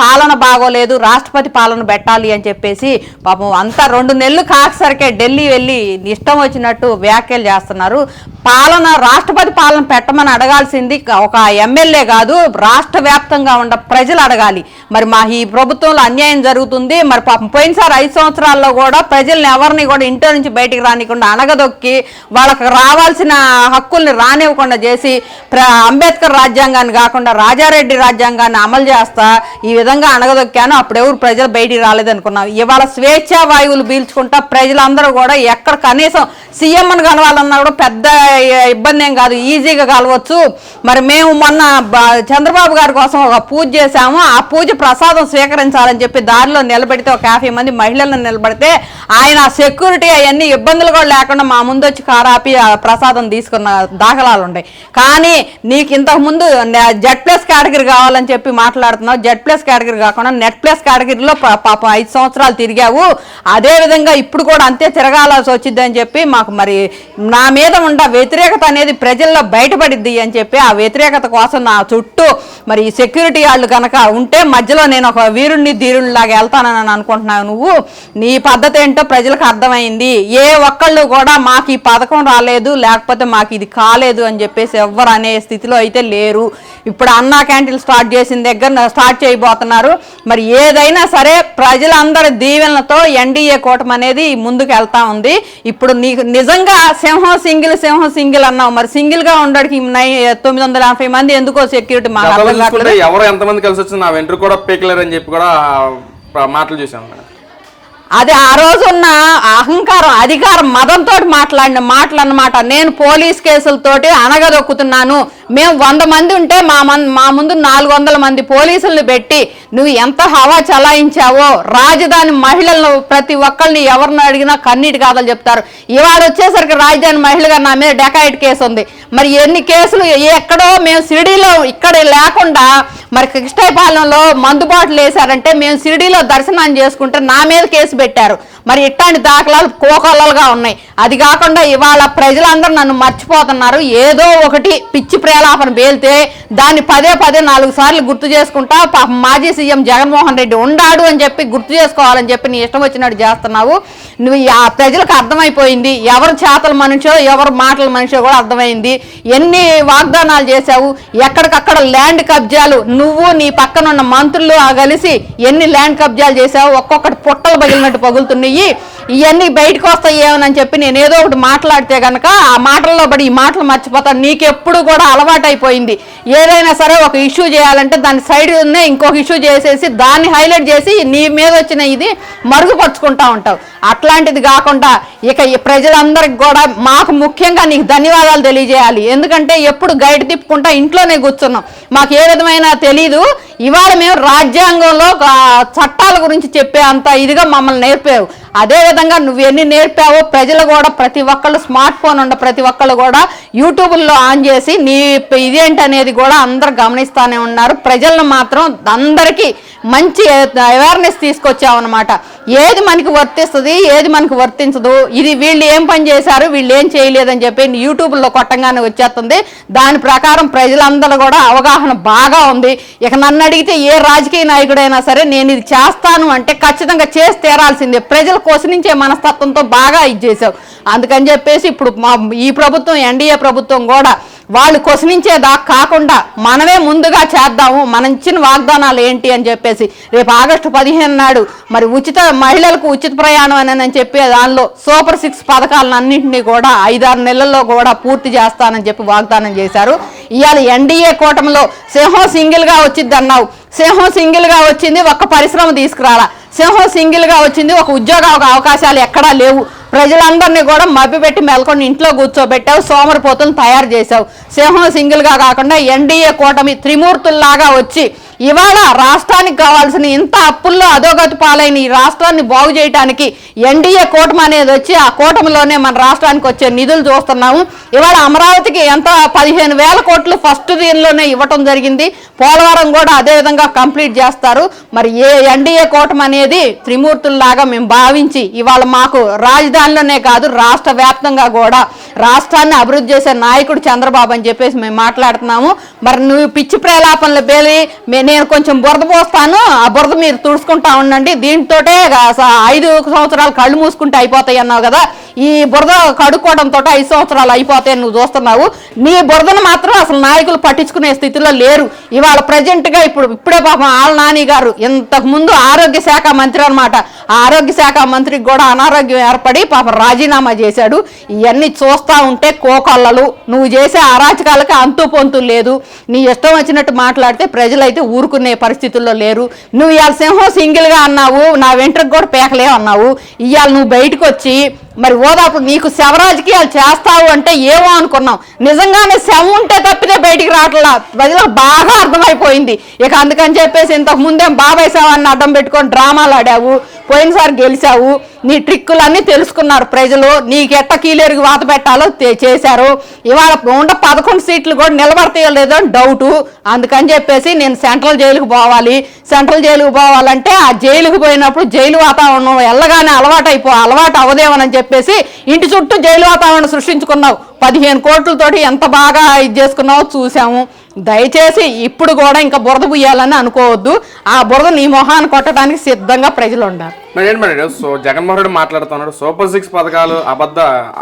పాలన బాగోలేదు రాష్ట్రపతి పాలన పెట్టాలి అని చెప్పేసి పాపం అంతా రెండు నెలలు కాకసరికే ఢిల్లీ వెళ్ళి ఇష్టం వచ్చినట్టు వ్యాఖ్యలు చేస్తున్నారు. పాలన రాష్ట్రపతి పాలన పెట్టమని అడగాల్సింది ఒక ఎమ్మెల్యే కాదు రాష్ట్ర వ్యాప్తంగా ఉన్న ప్రజలు అడగాలి. మరి మా ఈ ప్రభుత్వంలో అన్యాయం జరుగుతుంది మరి పాపం పోయినసారి ఐదు సంవత్సరాల్లో కూడా ప్రజల్ని ఎవరిని కూడా ఇంట్లో నుంచి బయటికి రానికుండా అనగదొక్కి వాళ్ళకి రావాల్సిన హక్కుల్ని రానివ్వకుండా చేసి అంబేద్కర్ రాజ్యాంగాన్ని కాకుండా రాజారెడ్డి రాజ్యాంగాన్ని అమలు చేస్తా ఈ విధంగా విధంగా అప్పుడు ఎవరు ప్రజలు బయటికి రాలేదనుకున్నాం ఇవాళ స్వేచ్ఛా వాయువులు పీల్చుకుంటా ప్రజలందరూ కూడా ఎక్కడ కనీసం సీఎంను కలవాలన్నా కూడా పెద్ద ఇబ్బంది ఏం కాదు ఈజీగా కలవచ్చు. మరి మేము మొన్న చంద్రబాబు గారి కోసం ఒక పూజ చేశాము. ఆ పూజ ప్రసాదం స్వీకరించాలని చెప్పి దారిలో నిలబెడితే ఒక యాభై మంది మహిళలను నిలబడితే ఆయన సెక్యూరిటీ అవన్నీ ఇబ్బందులు కూడా లేకుండా మా ముందు వచ్చి కారాపి ఆ ప్రసాదం తీసుకున్న దాఖలాలు ఉన్నాయి. కానీ నీకు ఇంతకు ముందు జెడ్ ప్లస్ కేటగిరీ కావాలని చెప్పి మాట్లాడుతున్నావు. జెడ్ ప్లస్ కేటగిరీ కాకుండా నెట్ ప్లస్ కేటగిరీలో పా- పాపం ఐదు సంవత్సరాలు తిరిగావు. అదే విధంగా ఇప్పుడు కూడా అంతే తిరగాల్సి వచ్చింది అని చెప్పి మాకు మరి నా మీద ఉండ వ్యతిరేకత అనేది ప్రజల్లో బయటపడిద్ది అని చెప్పి ఆ వ్యతిరేకత కోసం నా చుట్టూ మరి ఈ సెక్యూరిటీ వాళ్ళు కనుక ఉంటే మధ్యలో నేను ఒక వీరుణ్ణి ధీరుణ్ణి లాగా వెళ్తానని అనుకుంటున్నావు నువ్వు. నీ పద్ధతి ఏంటో ప్రజలకు అర్థమైంది. ఏ ఒక్కళ్ళు కూడా మాకు ఈ పథకం రాలేదు లేకపోతే మాకు ఇది కాలేదు అని చెప్పేసి ఎవ్వరు అనే స్థితిలో అయితే లేరు. ఇప్పుడు అన్నా క్యాంటీన్ స్టార్ట్ చేసిన దగ్గర స్టార్ట్ చేయబోతున్నారు మరి ఏదైనా సరే ప్రజలందరి దీవెనలతో ఎన్డీఏ కూటమి అనేది ముందుకు వెళ్తా ఉంది. ఇప్పుడు నీకు నిజంగా సింహం సింగిల్ సింహం సింగిల్ అన్నావు. మరి సింగిల్గా ఉండడానికి తొమ్మిది వందల యాభై మంది ఎందుకో సెక్యూరిటీ మాకు ఎవరు ఎంతమంది కలిసి వచ్చినా నా వెంట్రుక కూడా పీకలేరని చెప్పి కూడా మాటలు మేడం. అది ఆ రోజున్న అహంకారం అధికారం మదంతో మాట్లాడిన మాటలు అన్నమాట నేను పోలీస్ కేసులతోటి అనగదొక్కుతున్నాను మేము వంద మంది ఉంటే మా మా ముందు నాలుగు వందల మంది పోలీసులను పెట్టి నువ్వు ఎంత హవా చలాయించావో రాజధాని మహిళలను ప్రతి ఒక్కరిని ఎవరిని అడిగినా కన్నీటి కాదని చెప్తారు. ఇవాళ వచ్చేసరికి రాజధాని మహిళగా నా మీద డెకాయిట్ కేసు ఉంది మరి ఎన్ని కేసులు ఎక్కడో మేము సిరిడీలో ఇక్కడ లేకుండా మరి కృష్ణపాలెంలో మందుబాటులు వేశారంటే మేము సిరిడీలో దర్శనం చేసుకుంటే నా మీద కేసు పెట్టారు. మరి ఇట్లాంటి దాఖలాలు కోకొల్లలుగా ఉన్నాయి. అది కాకుండా ఇవాళ ప్రజలందరూ నన్ను మర్చిపోతున్నారు. ఏదో ఒకటి పిచ్చి ప్రేలాపన పేలితే దాన్ని పదే పదే నాలుగు సార్లు గుర్తు చేసుకుంటా పాపం మాజీ సీఎం జగన్మోహన్ రెడ్డి ఉండాడు అని చెప్పి గుర్తు చేసుకోవాలని చెప్పి నీ ఇష్టం వచ్చినట్టు చేస్తున్నావు. నువ్వు ఆ ప్రజలకు అర్థమైపోయింది. ఎవరు చేతల మనిషో ఎవరు మాటల మనిషో కూడా అర్థమైంది. ఎన్ని వాగ్దానాలు చేశావు? ఎక్కడికక్కడ ల్యాండ్ కబ్జాలు. నువ్వు నీ పక్కనున్న మంత్రులు కలిసి ఎన్ని ల్యాండ్ కబ్జాలు చేశావు? ఒక్కొక్కటి పుట్టలు పగిలినట్టు పగులుతున్నాయి. ఇవన్నీ బయటకు వస్తాయి ఏమని చెప్పి నేను ఏదో ఒకటి మాట్లాడితే కనుక ఆ మాటల్లో పడి ఈ మాటలు మర్చిపోతాను. నీకెప్పుడు కూడా అలవాటైపోయింది. ఏదైనా సరే ఒక ఇష్యూ చేయాలంటే దాని సైడ్ ఉన్న ఇంకొక ఇష్యూ చేసేసి దాన్ని హైలైట్ చేసి నీ మీద వచ్చిన ఇది మరుగుపరుచుకుంటా ఉంటావు. అట్లాంటిది కాకుండా ఇక ఈ ప్రజలందరికి కూడా మాకు ముఖ్యంగా నీకు ధన్యవాదాలు తెలియజేయాలి. ఎందుకంటే ఎప్పుడు గైడ్ తిప్పుకుంటా ఇంట్లోనే కూర్చున్నాం. మాకు ఏ విధమైన తెలీదు. ఇవాళ మేము రాజ్యాంగంలో చట్టాల గురించి చెప్పే అంత ఇదిగా మమ్మల్ని నేర్పావు. అదే విధంగా నువ్వు ఎన్ని నేర్పావో ప్రజలు కూడా ప్రతి ఒక్కళ్ళు స్మార్ట్ ఫోన్ ఉన్న ప్రతి ఒక్కళ్ళు కూడా యూట్యూబ్లో ఆన్ చేసి నీ ఇదేంటి అనేది కూడా అందరు గమనిస్తానే ఉన్నారు. ప్రజలను మాత్రం అందరికీ మంచి అవేర్నెస్ తీసుకొచ్చావన్నమాట. ఏది మనకి వర్తిస్తుంది ఏది మనకి వర్తించదు ఇది వీళ్ళు ఏం పని చేశారు వీళ్ళు ఏం చేయలేదని చెప్పి యూట్యూబ్లో కొట్టంగానే వచ్చేస్తుంది. దాని ప్రకారం ప్రజలందరూ కూడా అవగాహన బాగా ఉంది. ఇక నన్ను అడిగితే ఏ రాజకీయ నాయకుడైనా సరే నేను ఇది చేస్తాను అంటే ఖచ్చితంగా చేసి తీరాల్సిందే. ప్రజలు కోసనించే మనస్తత్వంతో బాగా ఇది చేశావు అందుకని చెప్పేసి ఇప్పుడు మా ఈ ప్రభుత్వం ఎన్డీఏ ప్రభుత్వం కూడా వాళ్ళు దాకా కాకుండా మనమే ముందుగా చేద్దాము మనం ఇచ్చిన వాగ్దానాలు ఏంటి అని చెప్పేసి రేపు ఆగస్టు పదిహేను నాడు మరి ఉచిత మహిళలకు ఉచిత ప్రయాణం అని అని చెప్పి దానిలో సూపర్ సిక్స్ పథకాలన్నింటినీ కూడా ఐదారు నెలల్లో కూడా పూర్తి చేస్తానని చెప్పి వాగ్దానం చేశారు. ఇవాళ ఎన్డీఏ కూటమిలో సింహం సింగిల్గా వచ్చింది అన్నావు సింహం సింగిల్గా వచ్చింది ఒక్క పరిశ్రమ తీసుకురాలా. సింహం సింగిల్గా వచ్చింది ఒక ఉద్యోగ అవకాశాలు ఎక్కడా లేవు. ప్రజలందరినీ కూడా మభ్యపెట్టి మెలకొని ఇంట్లో కూర్చోబెట్టావు సోమరిపోతులను తయారు చేశావు. సింహం సింగిల్గా కాకుండా ఎన్డీఏ కూటమి త్రిమూర్తుల్లాగా వచ్చి ఇవాళ రాష్ట్రానికి కావాల్సిన ఇంత అప్పుల్లో అధోగతి పాలైన ఈ రాష్ట్రాన్ని బాగు చేయడానికి ఎన్డీఏ కూటమి అనేది వచ్చి ఆ కూటమిలోనే మన రాష్ట్రానికి వచ్చే నిధులు చూస్తున్నాము. ఇవాళ అమరావతికి ఎంత? పదిహేను వేల కోట్లు ఫస్ట్ దీనిలోనే ఇవ్వటం జరిగింది. పోలవరం కూడా అదే విధంగా కంప్లీట్ చేస్తారు. మరి ఏ ఎన్డీఏ కూటమి అనేది త్రిమూర్తుల్లాగా మేము భావించి ఇవాళ మాకు రాజధానిలోనే కాదు రాష్ట్ర వ్యాప్తంగా కూడా రాష్ట్రాన్ని అభివృద్ధి చేసే నాయకుడు చంద్రబాబు అని చెప్పేసి మేము మాట్లాడుతున్నాము. మరి నువ్వు పిచ్చి ప్రేలాపనలు పేలి మేము నేను కొంచెం బురద పోస్తాను ఆ బురద మీరు తుడుచుకుంటా ఉండండి. దీంతో స- ఐదు సంవత్సరాలు కళ్ళు మూసుకుంటే అయిపోతాయి అన్నావు కదా. ఈ బురద కడుక్కోవడంతో ఐదు సంవత్సరాలు అయిపోతే నువ్వు చూస్తున్నావు. నీ బురదను మాత్రం అసలు నాయకులు పట్టించుకునే స్థితిలో లేరు. ఇవాళ ప్రజెంట్గా ఇప్పుడు ఇప్పుడే పాపం ఆళ్ళ నాని గారు ఇంతకుముందు ఆరోగ్య శాఖ మంత్రి అనమాట ఆరోగ్య శాఖ మంత్రికి కూడా అనారోగ్యం ఏర్పడి పాపం రాజీనామా చేశాడు. ఇవన్నీ చూస్తూ ఉంటే కోకొల్లలు నువ్వు చేసే అరాచకాలకి అంతు పొంతు లేదు. నీ ఇష్టం వచ్చినట్టు మాట్లాడితే ప్రజలైతే ఊరుకునే పరిస్థితుల్లో లేరు. నువ్వు ఇవాళ సింహం సింగిల్గా అన్నావు. నా వెంట్రకు కూడా పేకలే అన్నావు. ఇవాళ నువ్వు బయటకు వచ్చి మరి ఓదాపు నీకు శవ రాజకీయాలు చేస్తావు అంటే ఏమో అనుకున్నాం నిజంగానే శవం ఉంటే తప్పితే బయటికి రావట్లా? ప్రజలకు బాగా అర్థమైపోయింది. ఇక అందుకని చెప్పేసి ఇంతకు ముందేం బాబాయ్ శవాన్ని అడ్డం పెట్టుకొని డ్రామాలు ఆడావు. పోయినసారి గెలిచావు. నీ ట్రిక్కులన్నీ తెలుసుకున్నారు ప్రజలు. నీకు ఎట్ట వాత పెట్టాలో చేశారు. ఇవాళ ఉండ పదకొండు సీట్లు కూడా నిలబడతాయో లేదో అని డౌటు. అందుకని చెప్పేసి నేను సెంట్రల్ జైలుకు పోవాలి. సెంట్రల్ జైలుకు పోవాలంటే ఆ జైలుకు పోయినప్పుడు జైలు వాతావరణం వెళ్ళగానే అలవాటు అయిపో అలవాటు అవదేమని చెప్పేసి ఇంటి చుట్టూ జైలు వాతావరణం సృష్టించుకున్నావు. పదిహేను కోట్లతోటి ఎంత బాగా ఇది చేసుకున్నావో చూసాము దయచేసి ఇప్పుడు కూడా ఇంకా బురద పుయ్యాలని అనుకోవద్దు. ఆ బురద నీ మొహాన్ని కొట్టడానికి సిద్ధంగా ప్రజలు ఉండాలి. మరి ఏంటి సో జగన్మోహన్ రెడ్డి మాట్లాడుతున్నాడు. సూపర్ సిక్స్ పథకాలు అబద్ధ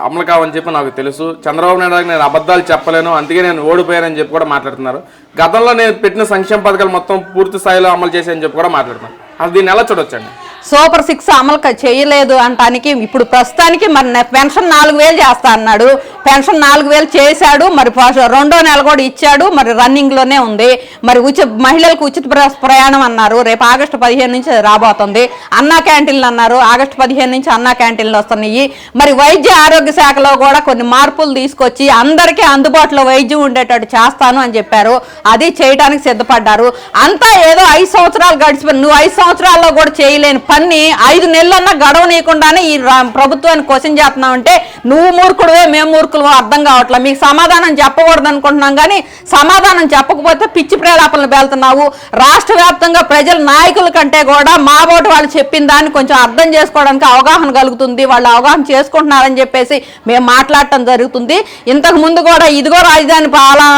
అమలు కావని చెప్పి నాకు తెలుసు. చంద్రబాబు నాయుడు నేను అబద్ధాలు చెప్పలేను. అందుకే నేను ఓడిపోయానని చెప్పి కూడా మాట్లాడుతున్నారు. గతంలో నేను పెట్టిన సంక్షేమ పథకాలు మొత్తం పూర్తి స్థాయిలో అమలు చేశాయని చెప్పి కూడా మాట్లాడుతున్నాను అది దీన్ని ఎలా చూడొచ్చండి? సూపర్ సిక్స్ అమలు చేయలేదు అంటానికి ఇప్పుడు ప్రస్తుతానికి మరి పెన్షన్ నాలుగు వేలు చేస్తా అన్నాడు. పెన్షన్ నాలుగు వేలు చేశాడు. మరి రెండో నెల కూడా ఇచ్చాడు. మరి రన్నింగ్లోనే ఉంది. మరి ఉచిత మహిళలకు ఉచిత ప్ర- ప్రయాణం అన్నారు. రేపు ఆగస్టు పదిహేను నుంచి రాబోతుంది. అన్నా క్యాంటీన్లు అన్నారు. ఆగస్టు పదిహేను నుంచి అన్నా క్యాంటీన్లు వస్తున్నాయి. మరి వైద్య ఆరోగ్య శాఖలో కూడా కొన్ని మార్పులు తీసుకొచ్చి అందరికీ అందుబాటులో వైద్యం ఉండేటట్టు చేస్తాను అని చెప్పారు. అది చేయడానికి సిద్ధపడ్డారు. అంతా ఏదో ఐదు సంవత్సరాలు గడిచిపోయి నువ్వు ఐదు సంవత్సరాల్లో కూడా చేయలేని పని ఐదు నెలలన్నా గడవనీయకుండానే ఈ ప్రభుత్వాన్ని క్వశ్చన్ చేస్తున్నావు అంటే నువ్వు మూర్ఖుడువే మేము మూర్ఖులు అర్థం కావట్లేదు మీకు సమాధానం చెప్పకూడదు అనుకుంటున్నాం కానీ సమాధానం చెప్పకపోతే పిచ్చి ప్రేలాపనలు వెళ్తున్నావు రాష్ట్ర వ్యాప్తంగా ప్రజల నాయకుల కంటే కూడా మా ఓటు వాళ్ళు చెప్పిన దాన్ని కొంచెం అర్థం చేసుకోవడానికి అవగాహన కలుగుతుంది. వాళ్ళు అవగాహన చేసుకుంటున్నారని చెప్పేసి మేము మాట్లాడటం జరుగుతుంది. ఇంతకు ముందు కూడా ఇదిగో రాజధాని పాలన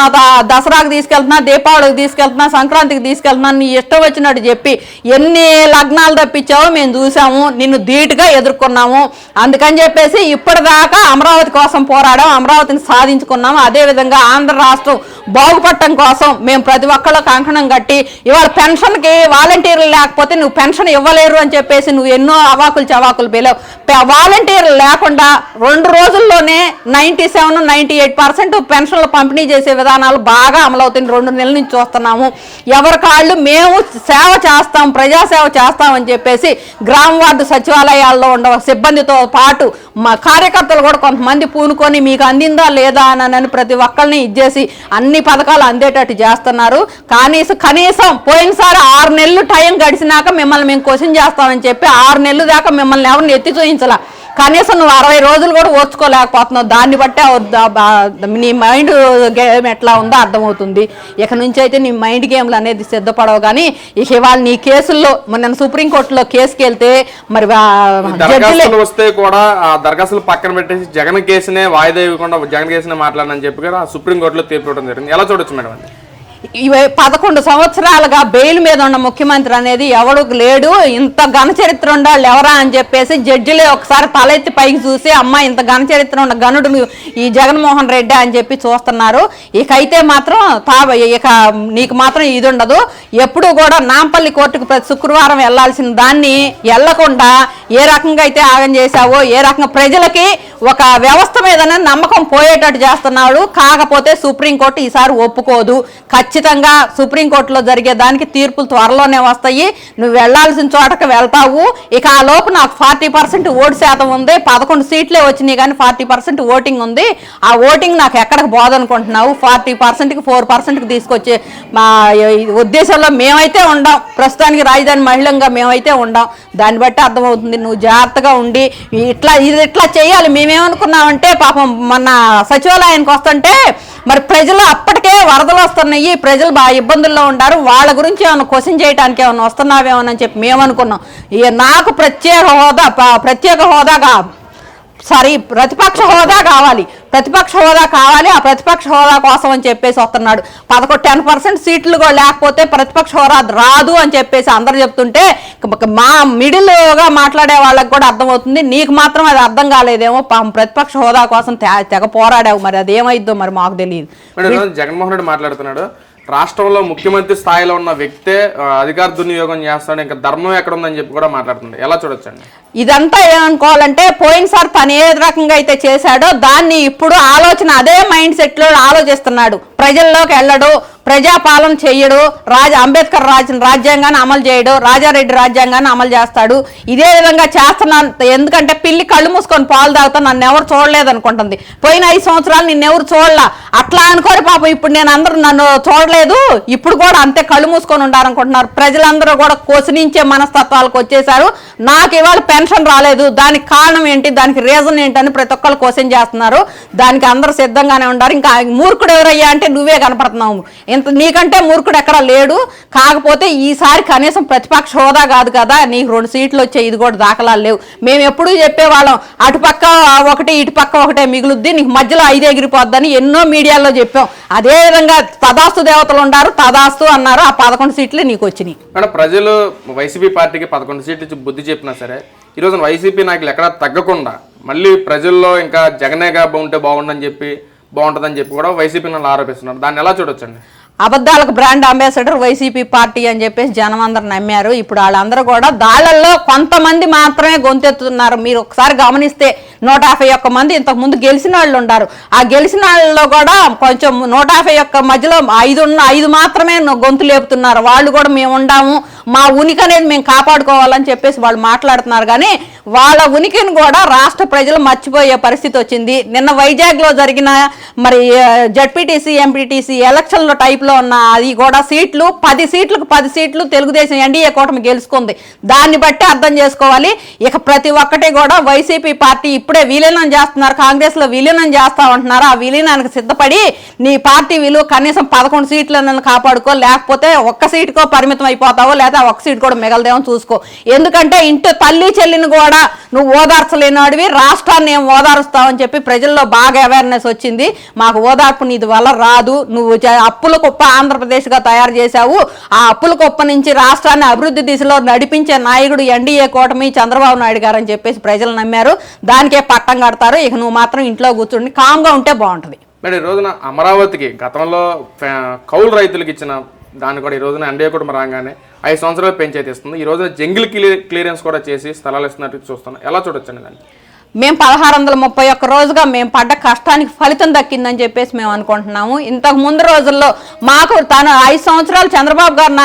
దసరాకు తీసుకెళ్తున్నా దీపావళికి తీసుకెళ్తున్నా సంక్రాంతికి తీసుకెళ్తున్నా నీ ఇష్టం వచ్చినట్టు చెప్పి ఎన్ని లగ్నాలు తప్పించావు మేము చూసాము నిన్ను ధీటుగా ఎదుర్కొన్నాము. అందుకని చెప్పేసి ఇప్పటిదాకా అమరావతి కోసం పోరాడాం అమరావతిని సాధించుకున్నాము అదేవిధంగా ఆంధ్ర రాష్ట్రం బాగుపడటం కోసం మేము ప్రతి ఒక్కళ్ళు కంకణం కట్టి ఇవాళ పెన్షన్కి వాలంటీర్లు లేకపోతే నువ్వు పెన్షన్ ఇవ్వలేరు అని చెప్పేసి నువ్వు ఎన్నో అవాకులు చవాకులు పేలావు. వాలంటీర్లు లేకుండా రెండు రోజుల్లోనే ninety seven ninety eight percent పెన్షన్లు పంపిణీ చేసే విధానాలు బాగా అమలవుతుంది రెండు నెలల నుంచి చూస్తున్నాము. ఎవరి కాళ్ళు మేము సేవ చేస్తాం ప్రజాసేవ చేస్తాం అని చెప్పేసి గ్రామ వార్డు సచివాలయాల్లో ఉండే సిబ్బందితో పాటు మా కార్యకర్తలు కూడా కొంతమంది పూనుకొని మీకు అందిందా లేదా అని ప్రతి ఒక్కరిని ఇచ్చేసి అన్ని పథకాలు అందేటట్టు చేస్తున్నారు. కనీసం కనీసం పోయినసారి ఆరు నెలలు టైం గడిచినాక మిమ్మల్ని మేము క్వశ్చన్ చేస్తామని చెప్పి ఆరు నెలలు దాకా మిమ్మల్ని ఎవరిని ఎత్తి చూయించాల. కనీసం నువ్వు అరవై రోజులు కూడా ఓర్చుకోలేకపోతున్నావు. దాన్ని బట్టే నీ మైండ్ గేమ్ ఎట్లా ఉందో అర్థమవుతుంది. ఇక నుంచి అయితే నీ మైండ్ గేమ్లు అనేది సిద్ధపడవు కానీ ఇక ఇవాళ నీ కేసుల్లో మొన్న సుప్రీంకోర్టులో కేసుకి వెళ్తే మరి వస్తే కూడా ఆ దరఖాస్తులు పక్కన పెట్టేసి జగన్ కేసునే వాయిదా ఇవ్వకుండా జగన్ కేసునే మాట్లాడనని చెప్పి కూడా సుప్రీంకోర్టులో తీర్పు జరిగింది. ఎలా చూడొచ్చు మేడం ఇవి పదకొండు సంవత్సరాలుగా బెయిల్ మీద ఉన్న ముఖ్యమంత్రి అనేది ఎవడు లేడు ఇంత ఘన చరిత్ర ఉండాలి ఎవరా అని చెప్పేసి జడ్జిలే ఒకసారి తలెత్తి పైకి చూసి అమ్మ ఇంత ఘన చరిత్ర ఉన్న గనుడు ఈ జగన్మోహన్ రెడ్డి అని చెప్పి చూస్తున్నారు. ఇకైతే మాత్రం తా ఇక నీకు మాత్రం ఇది ఉండదు. ఎప్పుడు కూడా నాంపల్లి కోర్టుకు ప్రతి శుక్రవారం వెళ్ళాల్సిన దాన్ని వెళ్ళకుండా ఏ రకంగా అయితే ఆగం చేశావో ఏ రకంగా ప్రజలకి ఒక వ్యవస్థ మీదనే నమ్మకం పోయేటట్టు చేస్తున్నాడు. కాకపోతే సుప్రీంకోర్టు ఈసారి ఒప్పుకోదు. ఖచ్చితంగా ఖచ్చితంగా సుప్రీంకోర్టులో జరిగే దానికి తీర్పులు త్వరలోనే వస్తాయి. నువ్వు వెళ్ళాల్సిన చోటకి వెళ్తావు. ఇక ఆ లోపు నాకు ఫార్టీ పర్సెంట్ ఓటు శాతం ఉంది. పదకొండు సీట్లే వచ్చినాయి కానీ ఫార్టీ పర్సెంట్ ఓటింగ్ ఉంది. ఆ ఓటింగ్ నాకు ఎక్కడికి బోదనుకుంటున్నావు ఫార్టీ పర్సెంట్కి ఫోర్ పర్సెంట్కి తీసుకొచ్చే మా ఉద్దేశంలో మేమైతే ఉండం. ప్రస్తుతానికి రాజధాని మహిళంగా మేమైతే ఉండం. దాన్ని బట్టి అర్థమవుతుంది. నువ్వు జాగ్రత్తగా ఉండి ఇట్లా ఇది ఇట్లా చేయాలి. మేమేమనుకున్నామంటే పాపం మొన్న సచివాలయానికి వస్తుంటే మరి ప్రజలు అప్పటికే వరదలు వస్తున్నాయి. ప్రజలు బాగా ఇబ్బందుల్లో ఉన్నారు వాళ్ళ గురించి ఏమైనా క్వశ్చన్ చేయడానికి ఏమైనా వస్తున్నావేమోనని చెప్పి మేము అనుకున్నాం నాకు ప్రత్యేక హోదా ప- ప్రత్యేక హోదాగా సారీ ప్రతిపక్ష హోదా కావాలి. ప్రతిపక్ష హోదా కావాలి ఆ ప్రతిపక్ష హోదా కోసం అని చెప్పేసి వస్తున్నాడు. పదకొండు టెన్ పర్సెంట్ సీట్లు కూడా లేకపోతే ప్రతిపక్ష హోదా రాదు అని చెప్పేసి అందరు చెప్తుంటే మా మిడిల్గా మాట్లాడే వాళ్ళకి కూడా అర్థమవుతుంది. నీకు మాత్రం అది అర్థం కాలేదేమో. ప్రతిపక్ష హోదా కోసం తె- తెగ పోరాడావు. మరి అది ఏమైద్దో మరి మాకు తెలియదు. జగన్మోహన్ రెడ్డి మాట్లాడుతున్నాడు. రాష్ట్రంలో ముఖ్యమంత్రి స్థాయిలో ఉన్న వ్యక్తే అధికార దుర్వినియోగం చేస్తాడు ఇంకా ధర్మం ఎక్కడ ఉందని చెప్పి కూడా మాట్లాడుతున్నాడు ఎలా చూడొచ్చండి? ఇదంతా ఏమనుకోవాలంటే పోయినసారి తను ఏ రకంగా అయితే చేశాడో దాన్ని ఇప్పుడు ఆలోచన అదే మైండ్ సెట్లో ఆలోచిస్తున్నాడు. ప్రజల్లోకి వెళ్ళడు ప్రజాపాలన చేయడు రాజ అంబేద్కర్ రాజ్ రాజ్యాంగాన్ని అమలు చేయడు రాజారెడ్డి రాజ్యాంగాన్ని అమలు చేస్తాడు. ఇదే విధంగా చేస్తున్నాను. ఎందుకంటే పిల్లి కళ్ళు మూసుకొని పాలు తాగుతా నన్ను ఎవరు చూడలేదు అనుకుంటుంది పోయిన ఐదు సంవత్సరాలు నిన్ను ఎవరు చూడలా? అట్లా అనుకోని పాపం. ఇప్పుడు నేను అందరూ నన్ను చూడలేదు. ఇప్పుడు కూడా అంతే కళ్ళు మూసుకొని ఉండాలనుకుంటున్నారు. ప్రజలందరూ కూడా కోసినించే మనస్తత్వాలకు వచ్చేసారు నాకు ఇవాళ పెన్షన్ రాలేదు. దానికి కారణం ఏంటి? దానికి రీజన్ ఏంటని ప్రతి ఒక్కరు క్వశ్చన్ చేస్తున్నారు. దానికి అందరూ సిద్ధంగానే ఉన్నారు. ఇంకా మూర్ఖుడు ఎవరయ్యా అంటే నువ్వే కనపడుతున్నావు. ఇంత నీకంటే మూర్ఖుడు ఎక్కడా లేడు? కాకపోతే ఈసారి కనీసం ప్రతిపక్ష హోదా కాదు కదా. నీకు రెండు సీట్లు వచ్చాయి ఇది కూడా దాఖలాలు లేవు. మేము ఎప్పుడూ చెప్పేవాళ్ళం అటుపక్క ఒకటి ఇటుపక్క ఒకటే మిగులుద్ది నీకు మధ్యలో ఐదు ఎగిరిపోద్దని ఎన్నో మీడియాలో చెప్పాం. అదే విధంగా తదాస్తు దేవతలు ఉన్నారు తదాస్తు అన్నారు ఆ పదకొండు సీట్లు నీకు వచ్చినాయి. మేడం ప్రజలు వైసీపీ పార్టీకి పదకొండు సీట్లు బుద్ధి చెప్పినా సరే ఈరోజు వైసీపీ నాయకులు ఎక్కడా తగ్గకుండా మళ్ళీ ప్రజల్లో ఇంకా జగనేగా ఉంటే బాగుండని చెప్పి బాగుంటుందని చెప్పి కూడా వైసీపీ నన్ను ఆరోపిస్తున్నారు. దాన్ని ఎలా చూడొచ్చండి? అబద్ధాలకు బ్రాండ్ అంబాసిడర్ వైసీపీ పార్టీ అని చెప్పేసి జనం అందరు నమ్మారు. ఇప్పుడు వాళ్ళందరూ కూడా దాళ్ళల్లో కొంతమంది మాత్రమే గొంతెత్తుతున్నారు. మీరు ఒకసారి గమనిస్తే నూట యాభై ఒక్క మంది ఇంతకు ముందు గెలిచిన వాళ్ళు ఉన్నారు ఆ గెలిచిన వాళ్ళలో కూడా కొంచెం నూట యాభై ఒక్క మధ్యలో ఐదు ఉన్న ఐదు మాత్రమే గొంతు లేపుతున్నారు. వాళ్ళు కూడా మేము ఉండాము. మా ఉనికి అనేది మేము కాపాడుకోవాలని చెప్పేసి వాళ్ళు మాట్లాడుతున్నారు. కానీ వాళ్ళ ఉనికిని కూడా రాష్ట్ర ప్రజలు మర్చిపోయే పరిస్థితి వచ్చింది. నిన్న వైజాగ్లో జరిగిన మరి జడ్పీటీసీ ఎంపీటీసీ ఎలక్షన్ల టైప్లో ఉన్న అది కూడా సీట్లు పది సీట్లకు పది సీట్లు తెలుగుదేశం ఎన్డీఏ కూటమి గెలుచుకుంది. దాన్ని బట్టి అర్థం చేసుకోవాలి. ఇక ప్రతి ఒక్కటి కూడా వైసీపీ పార్టీ ఇప్పుడే విలీనం చేస్తున్నారు. కాంగ్రెస్లో విలీనం చేస్తా ఉంటున్నారు ఆ విలీనానికి సిద్ధపడి నీ పార్టీ విలువ కనీసం పదకొండు సీట్లను కాపాడుకో లేకపోతే ఒక్క సీటుకో పరిమితం అయిపోతావో లేదా ఒక్క సీట్ కూడా మిగలదేమో చూసుకో. ఎందుకంటే ఇంటి తల్లి చెల్లిని కూడా నువ్వు ఓదార్చలేనివాడివి రాష్ట్రాన్ని ఏం ఓదారుస్తావని చెప్పి ప్రజల్లో బాగా అవేర్నెస్ వచ్చింది. మాకు ఓదార్పు నీది వల్ల రాదు. నువ్వు అప్పులకు గొప్ప ఆంధ్రప్రదేశ్గా తయారు చేశావు. ఆ అప్పుల కుప్ప నుంచి రాష్ట్రాన్ని అభివృద్ధి దిశలో నడిపించే నాయకుడు ఎన్డీఏ కూటమి చంద్రబాబు నాయుడు గారు అని చెప్పేసి ప్రజలు నమ్మారు. దానికే పట్టం కడతారు. ఇక నువ్వు మాత్రం ఇంట్లో కూర్చుండి కామ్గా ఉంటే బాగుంటుంది. మేడం ఈ రోజున అమరావతికి గతంలో కౌలు రైతులకు ఇచ్చిన దాన్ని కూడా ఈ రోజున ఎన్డీఏ కుటుంబం రాగానే ఐదు సంవత్సరాలు పెంచైతే ఇస్తుంది ఈ రోజున జంగిల్ క్లియర్ క్లియరెన్స్ కూడా చేసి స్థలాలు ఇస్తున్నట్టు చూస్తున్నాం. ఎలా చూడొచ్చండి దాన్ని? మేము పదహారు వందల ముప్పై ఒక్క రోజుగా మేము పడ్డ కష్టానికి ఫలితం దక్కిందని చెప్పేసి మేము అనుకుంటున్నాము. ఇంతకు ముందు రోజుల్లో మాకు తను ఐదు సంవత్సరాలు చంద్రబాబు గారు నా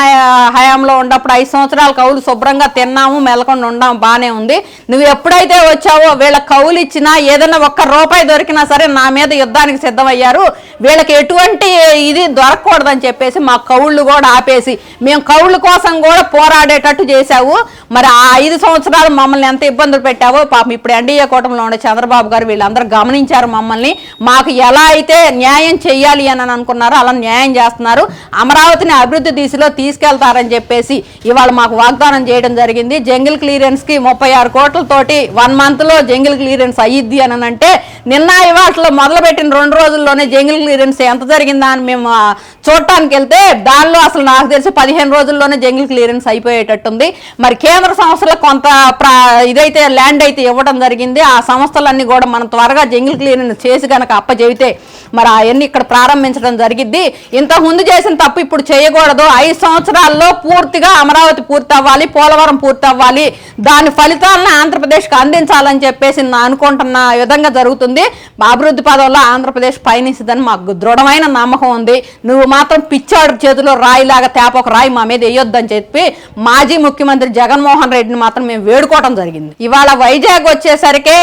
హయాంలో ఉన్నప్పుడు ఐదు సంవత్సరాలు కౌలు శుభ్రంగా తిన్నాము మెలకుండా ఉండాము బాగానే ఉంది. నువ్వు ఎప్పుడైతే వచ్చావో వీళ్ళ కౌలు ఇచ్చినా ఏదైనా ఒక్క రూపాయి దొరికినా సరే నా మీద యుద్ధానికి సిద్ధమయ్యారు. వీళ్ళకి ఎటువంటి ఇది దొరకకూడదని చెప్పేసి మా కౌళ్ళు కూడా ఆపేసి మేము కౌళ్ళ కోసం కూడా పోరాడేటట్టు చేశావు. మరి ఆ ఐదు సంవత్సరాలు మమ్మల్ని ఎంత ఇబ్బందులు పెట్టావో పాపం ఇప్పుడు ఎన్డీఏ పోరాటంలో ఉండే చంద్రబాబు గారు వీళ్ళందరూ గమనించారు మమ్మల్ని. మాకు ఎలా అయితే న్యాయం చేయాలి అని అనుకున్నారో అలా న్యాయం చేస్తున్నారు. అమరావతిని అభివృద్ధి దిశలో తీసుకెళ్తారని చెప్పేసి ఇవాళ మాకు వాగ్దానం చేయడం జరిగింది. జంగిల్ క్లియరెన్స్కి ముప్పై ఆరు కోట్లతోటి వన్ మంత్లో జంగిల్ క్లియరెన్స్ అయ్యిద్ది అని అంటే నిన్న ఇవాటిలో మొదలుపెట్టిన రెండు రోజుల్లోనే జంగిల్ క్లియరెన్స్ ఎంత జరిగిందా అని మేము చూడటానికి వెళ్తే దానిలో అసలు నాకు తెలిసి పదిహేను రోజుల్లోనే జంగిల్ క్లియరెన్స్ అయిపోయేటట్టుంది. మరి కేంద్ర సంస్థలకు కొంత ప్రా ఇదైతే ల్యాండ్ అయితే ఇవ్వడం జరిగింది. ఆ సంస్థలన్నీ కూడా మనం త్వరగా జంగిల్ క్లియరెన్స్ చేసి కనుక అప్పచెబితే మరి అవన్నీ ఇక్కడ ప్రారంభించడం జరిగిద్ది. ఇంతకు ముందు చేసిన తప్పు ఇప్పుడు చేయకూడదు. ఐదు సంవత్సరాల్లో పూర్తిగా అమరావతి పూర్తి అవ్వాలి పోలవరం పూర్తి అవ్వాలి దాని ఫలితాలను ఆంధ్రప్రదేశ్కి అందించాలని చెప్పేసి నా అనుకుంటున్న విధంగా జరుగుతుంది. అభివృద్ధి పదంలో ఆంధ్రప్రదేశ్ పయనిస్తుందని మాకు దృఢమైన నమ్మకం ఉంది. నువ్వు మాత్రం పిచ్చాడు చేతిలో రాయిలాగా తేప ఒక రాయి మా మీద వేయొద్దని చెప్పి మాజీ ముఖ్యమంత్రి జగన్మోహన్ రెడ్డిని మాత్రం మేము వేడుకోవడం జరిగింది. ఇవాళ వైజాగ్ వచ్చేసరికి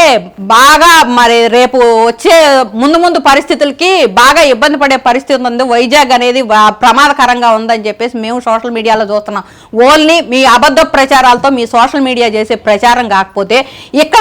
బాగా మరి రేపు వచ్చే ముందు ముందు పరిస్థితులకి బాగా ఇబ్బంది పడే పరిస్థితి ఉంది. వైజాగ్ అనేది ప్రమాదకరంగా ఉందని చెప్పేసి మేము సోషల్ మీడియాలో చూస్తున్నాం. ఓన్లీ మీ అబద్ధ ప్రచారాలతో మీ సోషల్ మీడియా చేసే ప్రచారం కాకపోతే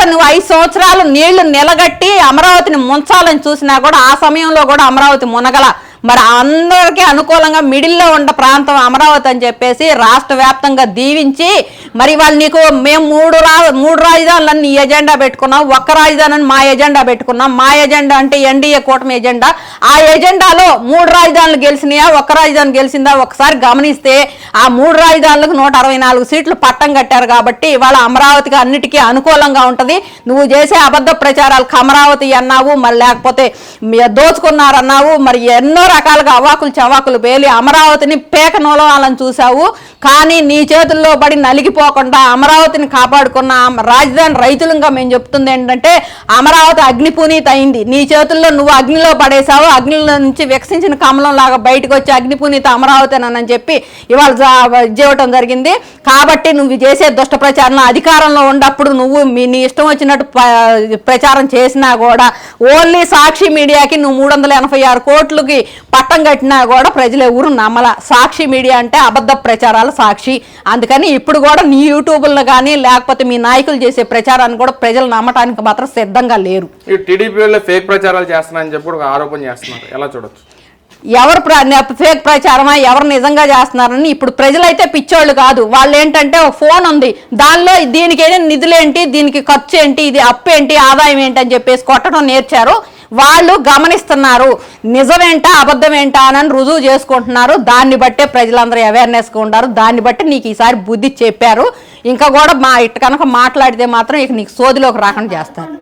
ఒకవేళ నువ్వు ఐదు సంవత్సరాలు నీళ్ళు నిలగట్టి అమరావతిని ముంచాలని చూసినా కూడా ఆ సమయంలో కూడా అమరావతి మునగల. మరి అందరికీ అనుకూలంగా మిడిల్లో ఉన్న ప్రాంతం అమరావతి అని చెప్పేసి రాష్ట్ర వ్యాప్తంగా దీవించి మరి వాళ్ళు నీకు మేము మూడు రా మూడు రాజధానులని నీ ఎజెండా పెట్టుకున్నాం ఒక్క రాజధానిని మా ఎజెండా పెట్టుకున్నాం మా ఎజెండా అంటే ఎన్డీఏ కూటమి ఎజెండా. ఆ ఎజెండాలో మూడు రాజధానులు గెలిచినాయా ఒక్క రాజధాని గెలిచిందా? ఒకసారి గమనిస్తే ఆ మూడు రాజధానులకు నూట అరవై నాలుగు సీట్లు పట్టం కట్టారు కాబట్టి ఇవాళ అమరావతికి అన్నిటికీ అనుకూలంగా ఉంటుంది. నువ్వు చేసే అబద్ధ ప్రచారాలకు అమరావతి అన్నావు మరి లేకపోతే మీ- దోచుకున్నారన్నావు మరి ఎన్నో రకాలుగా అవాకులు చవాకులు పేలి అమరావతిని పేక నూలవాలని చూసావు కానీ నీ చేతుల్లో పడి నలిగిపోకుండా అమరావతిని కాపాడుకున్న అమ- రాజధాని ఇంకా మేము చెప్తుంది ఏంటంటే అమరావతి అగ్ని పునీత అయింది. నీ చేతుల్లో నువ్వు అగ్నిలో పడేసావు అగ్నిలో నుంచి వికసించిన కమలం లాగా బయటకు వచ్చి అగ్ని పునీత అమరావతి అని చెప్పి ఇవాళ జా- చేయటం జరిగింది. కాబట్టి నువ్వు చేసే దుష్ట ప్రచారంలో అధికారంలో ఉన్నప్పుడు నువ్వు మీ నీ ఇష్టం వచ్చినట్టు ప్రచారం చేసినా కూడా ఓన్లీ సాక్షి మీడియాకి నువ్వు మూడు వందల ఎనభై ఆరు కోట్లకి పట్టం కట్టినా కూడా ప్రజలు ఎవరు నమ్మల. సాక్షి మీడియా అంటే అబద్ధ ప్రచారాల సాక్షి. అందుకని ఇప్పుడు కూడా నీ యూట్యూబ్లో కానీ లేకపోతే మీ నాయకులు చేసే ప్రచారాన్ని కూడా ప్రజలు నమ్మటానికి మాత్రం సిద్ధంగా లేరు. ఈ టీడీపీ వాళ్ళు ఫేక్ ప్రచారాలు చేస్తున్నారని చెప్పి ఒక ఆరోపణ చేస్తున్నారు. ఎలా చూడొచ్చు? ఎవరు ఫేక్ ప్రచారమా? ఎవరు నిజంగా చేస్తున్నారని ఇప్పుడు ప్రజలైతే పిచ్చోళ్ళు కాదు. వాళ్ళు ఏంటంటే ఒక ఫోన్ ఉంది. దానిలో దీనికి నిధులేంటి? దీనికి ఖర్చు ఏంటి ఇది అప్పు ఏంటి? ఆదాయం ఏంటి? అని చెప్పేసి కొట్టడం నేర్చారు. వాళ్ళు గమనిస్తున్నారు. నిజమేంటా అబద్ధమేంటా అని రుజువు చేసుకుంటున్నారు. దాన్ని బట్టే ప్రజలందరూ అవేర్నెస్గా ఉన్నారు దాన్ని బట్టి నీకు ఈసారి బుద్ధి చెప్పారు. ఇంకా కూడా మా ఇటు కనుక మాట్లాడితే మాత్రం ఇక నీకు సోదిలోకి రాకుండా చేస్తారు.